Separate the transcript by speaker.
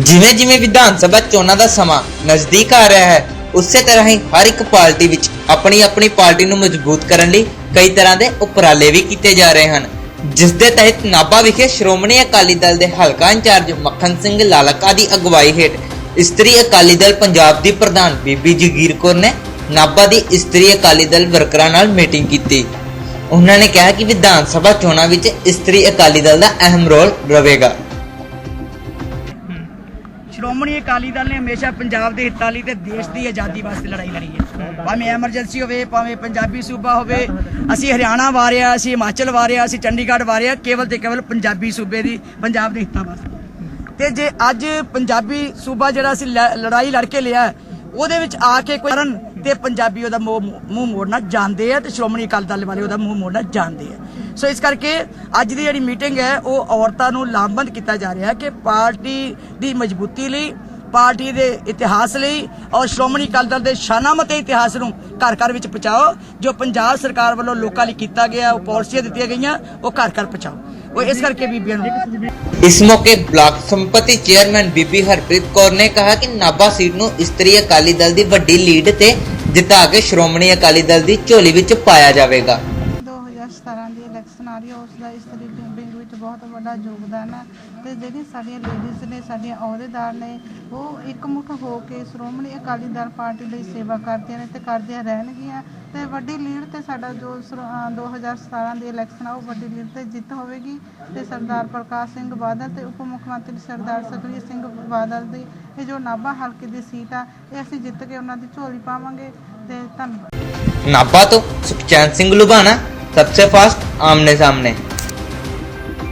Speaker 1: ਜਿਵੇਂ ਜਿਵੇਂ ਵਿਧਾਨ ਸਭਾ ਚੋਣਾਂ ਦਾ ਸਮਾਂ ਨਜ਼ਦੀਕ ਆ ਰਿਹਾ ਹੈ, ਉਸੇ ਤਰ੍ਹਾਂ ਹੀ ਹਰ ਇੱਕ ਪਾਰਟੀ ਵਿੱਚ ਆਪਣੀ ਆਪਣੀ ਪਾਰਟੀ ਨੂੰ ਮਜ਼ਬੂਤ ਕਰਨ ਲਈ ਕਈ ਤਰ੍ਹਾਂ ਦੇ ਉਪਰਾਲੇ ਵੀ ਕੀਤੇ ਜਾ ਰਹੇ ਹਨ। ਜਿਸ ਦੇ ਤਹਿਤ ਨਾਭਾ ਵਿਖੇ ਸ਼੍ਰੋਮਣੀ ਅਕਾਲੀ ਦਲ ਦੇ ਹਲਕਾ ਇੰਚਾਰਜ ਮੱਖਣ ਸਿੰਘ ਲਾਲਕਾ ਦੀ ਅਗਵਾਈ ਹੇਠ ਇਸਤਰੀ ਅਕਾਲੀ ਦਲ ਪੰਜਾਬ ਦੀ ਪ੍ਰਧਾਨ ਬੀਬੀ ਜਗੀਰ ਕੌਰ ਨੇ ਨਾਭਾ ਦੀ ਇਸਤਰੀ ਅਕਾਲੀ ਦਲ ਵਰਕਰਾਂ ਨਾਲ ਮੀਟਿੰਗ ਕੀਤੀ। ਉਹਨਾਂ ਨੇ ਕਿਹਾ ਕਿ ਵਿਧਾਨ ਸਭਾ ਚੋਣਾਂ ਵਿੱਚ ਇਸਤਰੀ ਅਕਾਲੀ ਦਲ ਦਾ ਅਹਿਮ ਰੋਲ ਰਹੇਗਾ।
Speaker 2: ਸ਼੍ਰੋਮਣੀ ਅਕਾਲੀ ਦਲ ਨੇ ਹਮੇਸ਼ਾ ਪੰਜਾਬ ਦੇ ਹਿੱਤਾਂ ਲਈ ਤੇ ਦੇਸ਼ ਦੀ ਆਜ਼ਾਦੀ ਵਾਸਤੇ ਲੜਾਈ ਲੜੀ ਹੈ। ਭਾਵੇਂ ਐਮਰਜੈਂਸੀ ਹੋਵੇ, ਭਾਵੇਂ ਪੰਜਾਬੀ ਸੂਬਾ ਹੋਵੇ, ਅਸੀਂ ਹਰਿਆਣਾ ਵਾਰਿਆ, ਅਸੀਂ ਹਿਮਾਚਲ ਵਾਰਿਆ, ਅਸੀਂ ਚੰਡੀਗੜ੍ਹ ਵਾਰਿਆ, ਕੇਵਲ ਤੇ ਕੇਵਲ ਪੰਜਾਬੀ ਸੂਬੇ ਦੀ, ਪੰਜਾਬ ਦੇ ਹਿੱਤਾਂ ਵਾਸਤੇ। ਤੇ ਜੇ ਅੱਜ ਪੰਜਾਬੀ ਸੂਬਾ ਜਿਹੜਾ ਅਸੀਂ ਲੜਾਈ ਲੜ ਕੇ ਲਿਆ, ਉਹਦੇ ਵਿੱਚ ਆ ਕੇ ਕੋਈ ਕਰਨ, ਤੇ ਪੰਜਾਬੀ ਉਹਦਾ ਮੂੰਹ ਮੂੰਹ ਮੋੜਨਾ ਜਾਣਦੇ ਆ ਤੇ ਸ਼੍ਰੋਮਣੀ ਅਕਾਲੀ ਦਲ ਵਾਲੇ ਉਹਦਾ ਮੂੰਹ ਮੋੜਨਾ ਜਾਣਦੇ ਆ। ਸੋ ਇਸ ਕਰਕੇ ਅੱਜ ਦੀ ਜਿਹੜੀ ਮੀਟਿੰਗ ਹੈ, ਉਹ ਔਰਤਾਂ ਨੂੰ ਲਾਮਬੰਦ ਕੀਤਾ ਜਾ ਰਿਹਾ ਹੈ ਕਿ ਪਾਰਟੀ ਦੀ ਮਜ਼ਬੂਤੀ ਲਈ, ਪਾਰਟੀ ਦੇ ਇਤਿਹਾਸ ਲਈ ਔਰ ਸ਼੍ਰੋਮਣੀ ਅਕਾਲੀ ਦਲ ਦੇ ਸ਼ਾਨਾਮਤੇ ਇਤਿਹਾਸ ਨੂੰ ਘਰ ਘਰ ਵਿੱਚ ਪਹੁੰਚਾਓ, ਜੋ ਪੰਜਾਬ ਸਰਕਾਰ ਵੱਲੋਂ ਲੋਕਾਂ ਲਈ ਕੀਤਾ ਗਿਆ, ਉਹ ਪਾਲਿਸੀਆਂ ਦਿੱਤੀਆਂ ਗਈਆਂ, ਉਹ ਘਰ ਘਰ ਪਹੁੰਚਾਓ। ਉਹ ਇਸ ਕਰਕੇ ਬੀਬੀਆਂ ਨੂੰ
Speaker 1: ਇਸ ਮੌਕੇ ਬਲਾਕ ਸੰਪਤੀ ਚੇਅਰਮੈਨ ਬੀਬੀ ਹਰਪ੍ਰੀਤ ਕੌਰ ਨੇ ਕਿਹਾ ਕਿ ਨਾਭਾ ਸੀਟ ਨੂੰ ਇਸਤਰੀ ਅਕਾਲੀ ਦਲ ਦੀ ਵੱਡੀ ਲੀਡ ਤੇ ਜਿਤਾ ਕੇ ਸ਼੍ਰੋਮਣੀ ਅਕਾਲੀ ਦਲ ਦੀ ਝੋਲੀ ਵਿੱਚ ਪਾਇਆ ਜਾਵੇਗਾ।
Speaker 3: ਰਹੀ ਹੈ ਉਸ ਦਾ ਇਸ ਬਿੰਗ ਵਿੱਚ ਬਹੁਤ ਵੱਡਾ ਯੋਗਦਾਨ ਹੈ ਤੇ ਜਿਹੜੀਆਂ ਸਾਡੀਆਂ ਲੇਡੀਜ਼ ਨੇ, ਸਾਡੀਆਂ ਅਹੁਦੇਦਾਰ ਨੇ, ਉਹ ਇਕਮੁੱਠ ਹੋ ਕੇ ਸ਼੍ਰੋਮਣੀ ਅਕਾਲੀ ਦਲ ਪਾਰਟੀ ਲਈ ਸੇਵਾ ਕਰਦੀਆਂ ਨੇ ਤੇ ਕਰਦੀਆਂ ਰਹਿਣਗੀਆਂ। ਤੇ ਵੱਡੀ ਲੀਡ ਤੇ ਸਾਡਾ ਜੋ 2017 ਦੀ ਇਲੈਕਸ਼ਨ ਆ, ਉਹ ਵੱਡੀ ਲੀਡ ਤੇ ਜਿੱਤ ਹੋਵੇਗੀ। ਤੇ ਸਰਦਾਰ ਪ੍ਰਕਾਸ਼ ਸਿੰਘ ਬਾਦਲ ਤੇ ਉਪ ਮੁੱਖ ਮੰਤਰੀ ਸਰਦਾਰ ਸੁਖਬੀਰ ਸਿੰਘ ਬਾਦਲ ਦੀ ਇਹ ਜੋ ਨਾਭਾ ਹਲਕੇ ਦੀ ਸੀਟ ਆ, ਇਹ ਅਸੀਂ ਜਿੱਤ ਕੇ ਉਹਨਾਂ ਦੀ ਝੋਲੀ ਪਾਵਾਂਗੇ। ਤੇ ਧੰਨਵਾਦ।
Speaker 1: ਨਾਭਾ ਤੋਂ ਸੁਖਚੈਨ ਸਿੰਘ ਲੁਬਾਣਾ ਸਬਸੇ ਫਾਸਟ ਆਮਨੇ ਸਾਹਮਣੇ